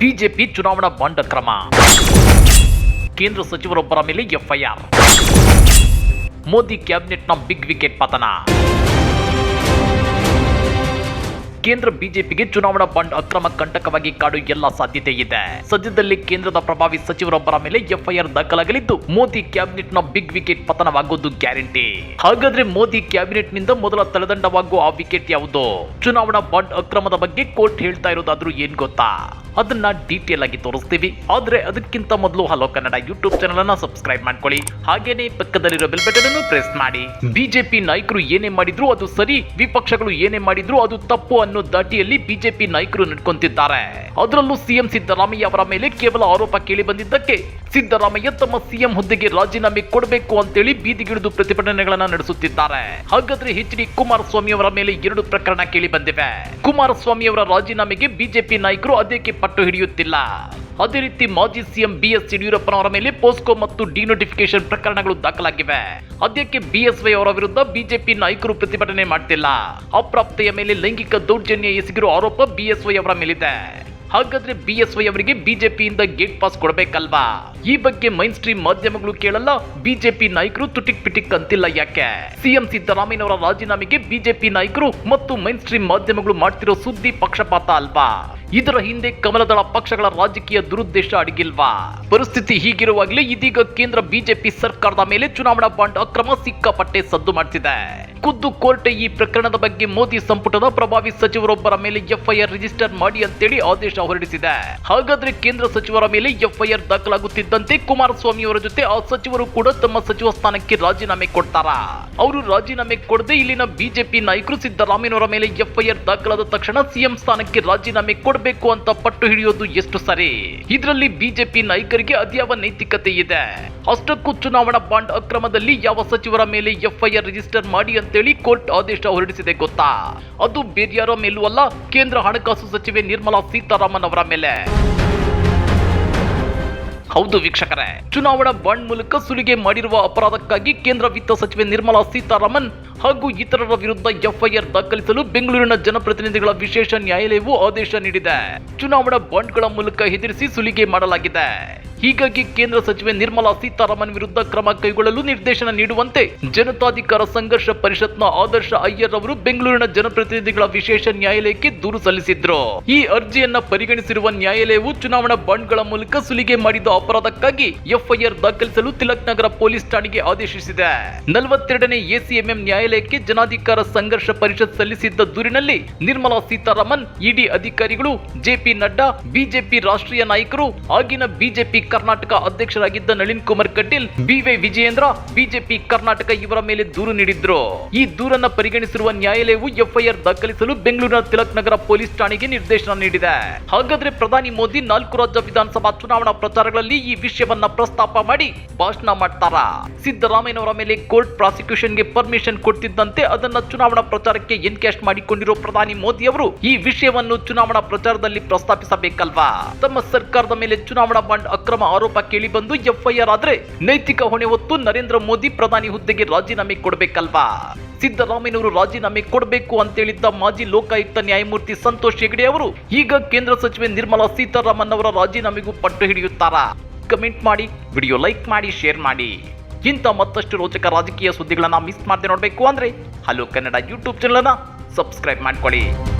BJP ಚುನಾವಣಾ bond ಅಕ್ರಮ ಕೇಂದ್ರ ಸಚಿವರೊಬ್ಬರ ಮೇಲೆ ಎಫ್ಐಆರ್. ಮೋದಿ ಕ್ಯಾಬಿನೆಟ್ನ ಬಿಗ್ ವಿಕೆಟ್ ಪತನ. ಕೇಂದ್ರ ಬಿಜೆಪಿಗೆ ಚುನಾವಣಾ ಬಾಂಡ್ ಅಕ್ರಮ ಕಂಟಕವಾಗಿ ಕಾಡು ಎಲ್ಲ ಸಾಧ್ಯತೆ ಇದೆ. ಸದ್ಯದಲ್ಲಿ ಕೇಂದ್ರದ ಪ್ರಭಾವಿ ಸಚಿವರೊಬ್ಬರ ಮೇಲೆ ಎಫ್ಐಆರ್ ದಾಖಲಾಗಲಿದ್ದು, ಮೋದಿ ಕ್ಯಾಬಿನೆಟ್ನ ಬಿಗ್ ವಿಕೆಟ್ ಪತನವಾಗುವುದು ಗ್ಯಾರಂಟಿ. ಹಾಗಾದ್ರೆ ಮೋದಿ ಕ್ಯಾಬಿನೆಟ್ನಿಂದ ಮೊದಲ ತಲೆದಂಡವಾಗುವ ಆ ವಿಕೆಟ್ ಯಾವುದು? ಚುನಾವಣಾ ಬಾಂಡ್ ಅಕ್ರಮದ ಬಗ್ಗೆ ಕೋರ್ಟ್ ಹೇಳ್ತಾ ಇರೋದಾದ್ರೂ ಏನ್ ಗೊತ್ತಾ? ಅದನ್ನ ಡೀಟೇಲ್ ಆಗಿ ತೋರಿಸ್ತೀವಿ. ಆದ್ರೆ ಅದಕ್ಕಿಂತ ಮೊದಲು ಹಲೋ ಕನ್ನಡ ಯೂಟ್ಯೂಬ್ ಚಾನಲ್ ಅನ್ನ ಸಬ್ಸ್ಕ್ರೈಬ್ ಮಾಡ್ಕೊಳ್ಳಿ. ಹಾಗೇನೆ ಪಕ್ಕದಲ್ಲಿರೋ ಬೆಲ್ ಬಟನ್ ಅನ್ನು ಪ್ರೆಸ್ ಮಾಡಿ. ಬಿಜೆಪಿ ನಾಯಕರು ಏನೇ ಮಾಡಿದ್ರು ಅದು ಸರಿ, ವಿಪಕ್ಷಗಳು ಏನೇ ಮಾಡಿದ್ರು ಅದು ತಪ್ಪು ಅನ್ನೋ ದಾಟಿಯಲ್ಲಿ ಬಿಜೆಪಿ ನಾಯಕರು ನಡ್ಕೊಂತಿದ್ದಾರೆ. ಅದರಲ್ಲೂ ಸಿಎಂ ಸಿದ್ದರಾಮಯ್ಯ ಅವರ ಮೇಲೆ ಕೇವಲ ಆರೋಪ ಕೇಳಿ ಬಂದಿದ್ದಕ್ಕೆ ಸಿದ್ದರಾಮಯ್ಯ ತಮ್ಮ ಸಿಎಂ ಹುದ್ದೆಗೆ ರಾಜೀನಾಮೆ ಕೊಡಬೇಕು ಅಂತೇಳಿ ಬೀದಿಗಿಳಿದು ಪ್ರತಿಭಟನೆಗಳನ್ನ ನಡೆಸುತ್ತಿದ್ದಾರೆ. ಹಾಗಾದ್ರೆ ಎಚ್ ಡಿ ಕುಮಾರಸ್ವಾಮಿ ಅವರ ಮೇಲೆ ಎರಡು ಪ್ರಕರಣ ಕೇಳಿ ಬಂದಿವೆ. ಕುಮಾರಸ್ವಾಮಿ ಅವರ ರಾಜೀನಾಮೆಗೆ ಬಿಜೆಪಿ ನಾಯಕರು ಅದೇಕೆ ಪಟ್ಟು ಹಿಡಿಯುತ್ತಿಲ್ಲ. ಅದೇ ರೀತಿ ಮಾಜಿ ಸಿಎಂ ಬಿ ಎಸ್ ಯಡಿಯೂರಪ್ಪನವರ ಮೇಲೆ ಪೋಸ್ಕೋ ಮತ್ತು ಡಿನೋಟಿಫಿಕೇಶನ್ ಪ್ರಕರಣಗಳು ದಾಖಲಾಗಿವೆ. ಅದಕ್ಕೆ ಬಿಎಸ್ವೈ ಅವರ ವಿರುದ್ಧ ಬಿಜೆಪಿ ನಾಯಕರು ಪ್ರತಿಭಟನೆ ಮಾಡ್ತಿಲ್ಲ? ಅಪ್ರಾಪ್ತೆಯ ಮೇಲೆ ಲೈಂಗಿಕ ದೌರ್ಜನ್ಯ ಎಸಗಿರುವ ಆರೋಪ ಬಿಎಸ್ವೈ ಅವರ ಮೇಲಿದೆ. ಹಾಗಾದ್ರೆ ಬಿಎಸ್ವೈ ಅವರಿಗೆ ಬಿಜೆಪಿಯಿಂದ ಗೇಟ್ ಪಾಸ್ ಕೊಡಬೇಕಲ್ವಾ? ಈ ಬಗ್ಗೆ ಮೈನ್ ಸ್ಟ್ರೀಮ್ ಮಾಧ್ಯಮಗಳು ಕೇಳಲ್ಲ, ಬಿಜೆಪಿ ನಾಯಕರು ತುಟಿಕ್ ಪಿಟಿಕ್ ಅಂತಿಲ್ಲ ಯಾಕೆ? ಸಿಎಂ ಸಿದ್ದರಾಮಯ್ಯನವರ ರಾಜೀನಾಮೆಗೆ ಬಿಜೆಪಿ ನಾಯಕರು ಮತ್ತು ಮೈನ್ ಸ್ಟ್ರೀಮ್ ಮಾಧ್ಯಮಗಳು ಮಾಡ್ತಿರೋ ಸುದ್ದಿ ಪಕ್ಷಪಾತ ಅಲ್ವಾ? ಇದರ ಹಿಂದೆ ಕಮಲದಳ ಪಕ್ಷಗಳ ರಾಜಕೀಯ ದುರುದ್ದೇಶ ಅಡಗಿಲ್ವಾ? ಪರಿಸ್ಥಿತಿ ಹೀಗಿರುವಾಗಲೇ ಇದೀಗ ಕೇಂದ್ರ ಬಿಜೆಪಿ ಸರ್ಕಾರದ ಮೇಲೆ ಚುನಾವಣಾ ಬಾಂಡ್ ಅಕ್ರಮ ಸಿಕ್ಕಾಪಟ್ಟೆ ಸದ್ದು ಮಾಡ್ತಿದೆ. ಖುದ್ದು ಕೋರ್ಟ್ ಈ ಪ್ರಕರಣದ ಬಗ್ಗೆ ಮೋದಿ ಸಂಪುಟದ ಪ್ರಭಾವಿ ಸಚಿವರೊಬ್ಬರ ಮೇಲೆ ಎಫ್ಐಆರ್ ರಿಜಿಸ್ಟರ್ ಮಾಡಿ ಅಂತೇಳಿ ಆದೇಶ ಹೊರಡಿಸಿದೆ. ಹಾಗಾದ್ರೆ ಕೇಂದ್ರ ಸಚಿವರ ಮೇಲೆ ಎಫ್ಐಆರ್ ದಾಖಲಾಗುತ್ತಿದ್ದಂತೆ ಕುಮಾರಸ್ವಾಮಿ ಅವರ ಜೊತೆ ಆ ಸಚಿವರು ಕೂಡ ತಮ್ಮ ಸಚಿವ ಸ್ಥಾನಕ್ಕೆ ರಾಜೀನಾಮೆ ಕೊಡ್ತಾರಾ? ಅವರು ರಾಜೀನಾಮೆ ಕೊಡದೆ ಇಲ್ಲಿನ ಬಿಜೆಪಿ ನಾಯಕರು ಸಿದ್ದರಾಮಯ್ಯನವರ ಮೇಲೆ ಎಫ್ಐಆರ್ ದಾಖಲಾದ ತಕ್ಷಣ ಸಿಎಂ ಸ್ಥಾನಕ್ಕೆ ರಾಜೀನಾಮೆ ಕೊಡಬೇಕು ಅಂತ ಪಟ್ಟು ಹಿಡಿಯೋದು ಎಷ್ಟು ಸರಿ? ಇದರಲ್ಲಿ ಬಿಜೆಪಿ ನಾಯಕರಿಗೆ ಅದ್ಯಾವ ನೈತಿಕತೆ ಇದೆ? ಅಷ್ಟಕ್ಕೂ ಚುನಾವಣಾ ಬಾಂಡ್ ಅಕ್ರಮದಲ್ಲಿ ಯಾವ ಸಚಿವರ ಮೇಲೆ ಎಫ್ಐಆರ್ ರಿಜಿಸ್ಟರ್ ಮಾಡಿ ಅಂತೇಳಿ ಕೋರ್ಟ್ ಆದೇಶ ಹೊರಡಿಸಿದೆ ಗೊತ್ತಾ? ಅದು ಬೇರ್ಯಾರ ಮೇಲೂ ಅಲ್ಲ, ಕೇಂದ್ರ ಹಣಕಾಸು ಸಚಿವೆ ನಿರ್ಮಲಾ ಸೀತಾರಾಮನ್ ಅವರ ಮೇಲೆ. ಹೌದು ವೀಕ್ಷಕರೇ, ಚುನಾವಣಾ ಬಾಂಡ್ ಮೂಲಕ ಸುಲಿಗೆ ಮಾಡಿರುವ ಅಪರಾಧಕ್ಕಾಗಿ ಕೇಂದ್ರ ವಿತ್ತ ಸಚಿವೆ ನಿರ್ಮಲಾ ಸೀತಾರಾಮನ್ ಹಾಗೂ ಇತರರ ವಿರುದ್ಧ ಎಫ್ಐಆರ್ ದಾಖಲಿಸಲು ಬೆಂಗಳೂರಿನ ಜನಪ್ರತಿನಿಧಿಗಳ ವಿಶೇಷ ನ್ಯಾಯಾಲಯವು ಆದೇಶ ನೀಡಿದೆ. ಚುನಾವಣಾ ಬಾಂಡ್ಗಳ ಮೂಲಕ ಹೆದರಿಸಿ ಸುಲಿಗೆ ಮಾಡಲಾಗಿದೆ. ಹೀಗಾಗಿ ಕೇಂದ್ರ ಸಚಿವೆ ನಿರ್ಮಲಾ ಸೀತಾರಾಮನ್ ವಿರುದ್ಧ ಕ್ರಮ ಕೈಗೊಳ್ಳಲು ನಿರ್ದೇಶನ ನೀಡುವಂತೆ ಜನತಾಧಿಕಾರ ಸಂಘರ್ಷ ಪರಿಷತ್ನ ಆದರ್ಶ ಅಯ್ಯರ್ ಅವರು ಬೆಂಗಳೂರಿನ ಜನಪ್ರತಿನಿಧಿಗಳ ವಿಶೇಷ ನ್ಯಾಯಾಲಯಕ್ಕೆ ದೂರು ಸಲ್ಲಿಸಿದ್ರು. ಈ ಅರ್ಜಿಯನ್ನ ಪರಿಗಣಿಸಿರುವ ನ್ಯಾಯಾಲಯವು ಚುನಾವಣಾ ಬಾಂಡ್ಗಳ ಮೂಲಕ ಸುಲಿಗೆ ಮಾಡಿದ ಅಪರಾಧಕ್ಕಾಗಿ ಎಫ್ಐಆರ್ ದಾಖಲಿಸಲು ತಿಲಕ್ ನಗರ ಪೊಲೀಸ್ ಠಾಣೆಗೆ ಆದೇಶಿಸಿದೆ. ನಲವತ್ತೆರಡನೇ ಎಸಿಎಂಎಂ ನ್ಯಾಯಾಲಯಕ್ಕೆ ಜನಾಧಿಕಾರ ಸಂಘರ್ಷ ಪರಿಷತ್ ಸಲ್ಲಿಸಿದ್ದ ದೂರಿನಲ್ಲಿ ನಿರ್ಮಲಾ ಸೀತಾರಾಮನ್ ಇಡಿ ಅಧಿಕಾರಿಗಳು ಜೆಪಿ ನಡ್ಡಾ, ಬಿಜೆಪಿ ರಾಷ್ಟ್ರೀಯ ನಾಯಕರು, ಆಗಿನ BJP Karnataka ಅಧ್ಯಕ್ಷರಾಗಿದ್ದ Nalin Kumar Kateel B Y Vijayendra, BJP Karnataka ಇವರ ಮೇಲೆ ದೂರು ನೀಡಿದ್ರು. ಈ ದೂರನ್ನ ಪರಿಗಣಿಸಿರುವ ನ್ಯಾಯಾಲಯವು ಎಫ್ಐಆರ್ ದಾಖಲಿಸಲು ಬೆಂಗಳೂರಿನ ತಿಲಕ್ ನಗರ ಪೊಲೀಸ್ ಠಾಣೆಗೆ ನಿರ್ದೇಶನ ನೀಡಿದೆ. ಹಾಗಾದ್ರೆ ಪ್ರಧಾನಿ ಮೋದಿ ನಾಲ್ಕು ರಾಜ್ಯ ವಿಧಾನಸಭಾ ಚುನಾವಣಾ ಪ್ರಚಾರಗಳಲ್ಲಿ ಈ ವಿಷಯವನ್ನ ಪ್ರಸ್ತಾಪ ಮಾಡಿ ಭಾಷಣ ಮಾಡ್ತಾರ? ಸಿದ್ದರಾಮಯ್ಯನವರ ಮೇಲೆ ಕೋರ್ಟ್ ಪ್ರಾಸಿಕ್ಯೂಷನ್ಗೆ ಪರ್ಮಿಷನ್ ಕೊಡ್ತಿದ್ದಂತೆ ಅದನ್ನ ಚುನಾವಣಾ ಪ್ರಚಾರಕ್ಕೆ ಎನ್ಕ್ಯಾಶ್ ಮಾಡಿಕೊಂಡಿರೋ ಪ್ರಧಾನಿ ಮೋದಿ ಅವರು ಈ ವಿಷಯವನ್ನು ಚುನಾವಣಾ ಪ್ರಚಾರದಲ್ಲಿ ಪ್ರಸ್ತಾಪಿಸಬೇಕಲ್ವಾ? ತಮ್ಮ ಸರ್ಕಾರದ ಮೇಲೆ ಚುನಾವಣಾ ಬಾಂಡ್ ಅಕ್ರಮ ಆರೋಪ ಕೇಳಿಬಂದು ಎಫ್ಐಆರ್ ಆದ್ರೆ ನೈತಿಕ ಹೊಣೆ ಹೊತ್ತು ನರೇಂದ್ರ ಮೋದಿ ಪ್ರಧಾನಿ ಹುದ್ದೆಗೆ ರಾಜೀನಾಮೆ ಕೊಡಬೇಕಲ್ವಾ? ಸಿದ್ದರಾಮಯ್ಯನವರು ರಾಜೀನಾಮೆ ಕೊಡಬೇಕು ಅಂತೇಳಿದ್ದ ಮಾಜಿ ಲೋಕಾಯುಕ್ತ ನ್ಯಾಯಮೂರ್ತಿ ಸಂತೋಷ್ ಹೆಗಡೆ ಅವರು ಈಗ ಕೇಂದ್ರ ಸಚಿವೆ ನಿರ್ಮಲಾ ಸೀತಾರಾಮನ್ ಅವರ ರಾಜೀನಾಮೆಗೂ ಪಟ್ಟು ಹಿಡಿಯುತ್ತಾರಾ? ಕಮೆಂಟ್ ಮಾಡಿ, ವಿಡಿಯೋ ಲೈಕ್ ಮಾಡಿ, ಶೇರ್ ಮಾಡಿ. ಇಂಥ ಮತ್ತಷ್ಟು ರೋಚಕ ರಾಜಕೀಯ ಸುದ್ದಿಗಳನ್ನ ಮಿಸ್ ಮಾಡದೆ ನೋಡಬೇಕು ಅಂದ್ರೆ ಹಲೋ ಕನ್ನಡ ಯೂಟ್ಯೂಬ್ ಚಾನಲ್ ಅನ್ನ ಸಬ್ಸ್ಕ್ರೈಬ್ ಮಾಡ್ಕೊಳ್ಳಿ.